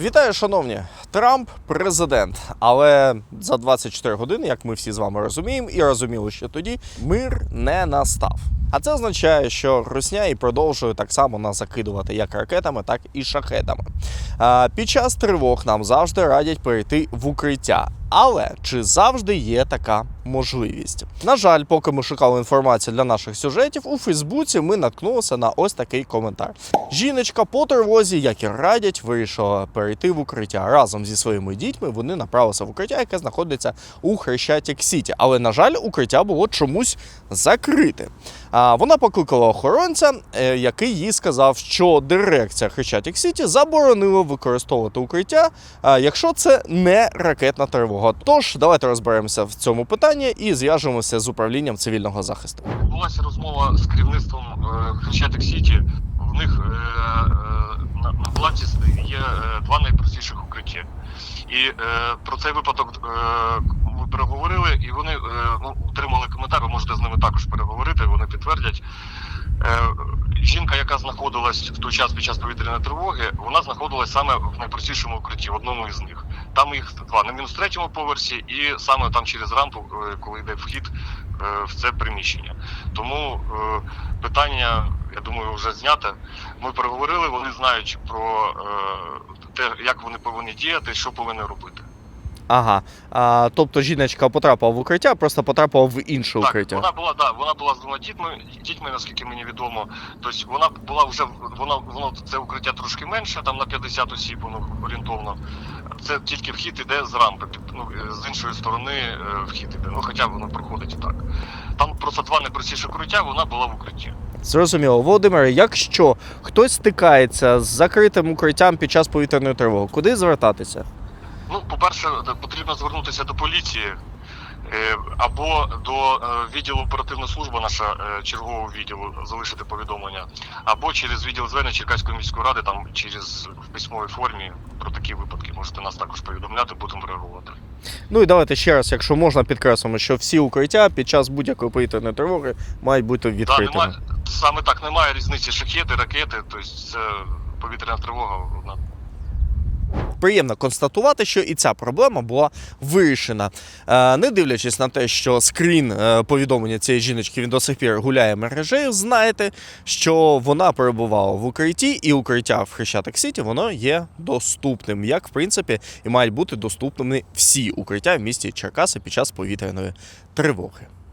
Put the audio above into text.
Вітаю, шановні! Трамп президент. Але за 24 години, як ми всі з вами розуміємо, і розуміли ще тоді, мир не настав. А це означає, що Русня і продовжує так само нас закидувати як ракетами, так і шахедами. Під час тривог нам завжди радять перейти в укриття. Але чи завжди є така можливість? На жаль, поки ми шукали інформацію для наших сюжетів, у Фейсбуці ми наткнулися на ось такий коментар. Жіночка по тривозі, як і радять, вирішила перейти в укриття. Разом зі своїми дітьми вони направилися в укриття, яке знаходиться у Хрещатик Сіті. Але, на жаль, укриття було чомусь закрите. А вона покликала охоронця, е, який їй сказав, що дирекція Хрещатик Сіті заборонила використовувати укриття, якщо це не ракетна тривога. Тож давайте розберемося в цьому питанні і зв'яжемося з управлінням цивільного захисту. Відбулася розмова з керівництвом е, Хрещатик Сіті. В них е, е, на, балансі є два найпростіших укриття. І про цей випадок ми переговорили, і вони ну, отримали коментар. Ви можете з ними також переговорити. Вони підтвердять. Жінка, яка знаходилась в той час під час повітряної тривоги, вона знаходилась саме в найпростішому укритті, в одному із них. Там їх два на мінус третьому поверсі, і саме там через рампу, е, коли йде вхід е, в це приміщення. Тому е, питання, я думаю, вже зняте. Ми переговорили. Вони знають про те, як вони повинні діяти, що повинні робити. Ага. А, тобто жіночка потрапила в укриття, просто потрапила в інше Так, укриття. вона була да, вона була з двома дітьми, дітьми, наскільки мені відомо. Тобто вона була вже вона воно це укриття трошки менше, там на 50 осіб, воно орієнтовно. Це тільки вхід іде з рампи, під- ну, е, з іншої сторони е, вхід іде. Ну хоча воно проходить і так. Там просто два найпростіші укриття, вона була в укритті. Зрозуміло, Володимире, якщо хтось стикається з закритим укриттям під час повітряної тривоги, куди звертатися? Ну, по-перше, е, потрібно звернутися до поліції е, або до е, відділу оперативна служба, наша чергового відділу, залишити повідомлення, або через відділ звернення Черкаської міської ради, там через в письмовій формі про такі випадки можете нас також повідомляти, будемо реагувати. Ну і давайте ще раз, якщо можна, підкреслимо, що всі укриття під час будь-якої повітряної тривоги мають бути Да, немає, саме так немає різниці шахеди, ракети, тобто це повітряна тривога. Приємно констатувати, що і ця проблема була вирішена. Е, Не дивлячись на те, що скрін е, повідомлення цієї жіночки він до сих пір гуляє мережею, знаєте, що вона перебувала в укритті, і укриття в Хрещатик Сіті воно є доступним, як в принципі і мають бути доступними всі укриття в місті Черкаси під час повітряної тривоги.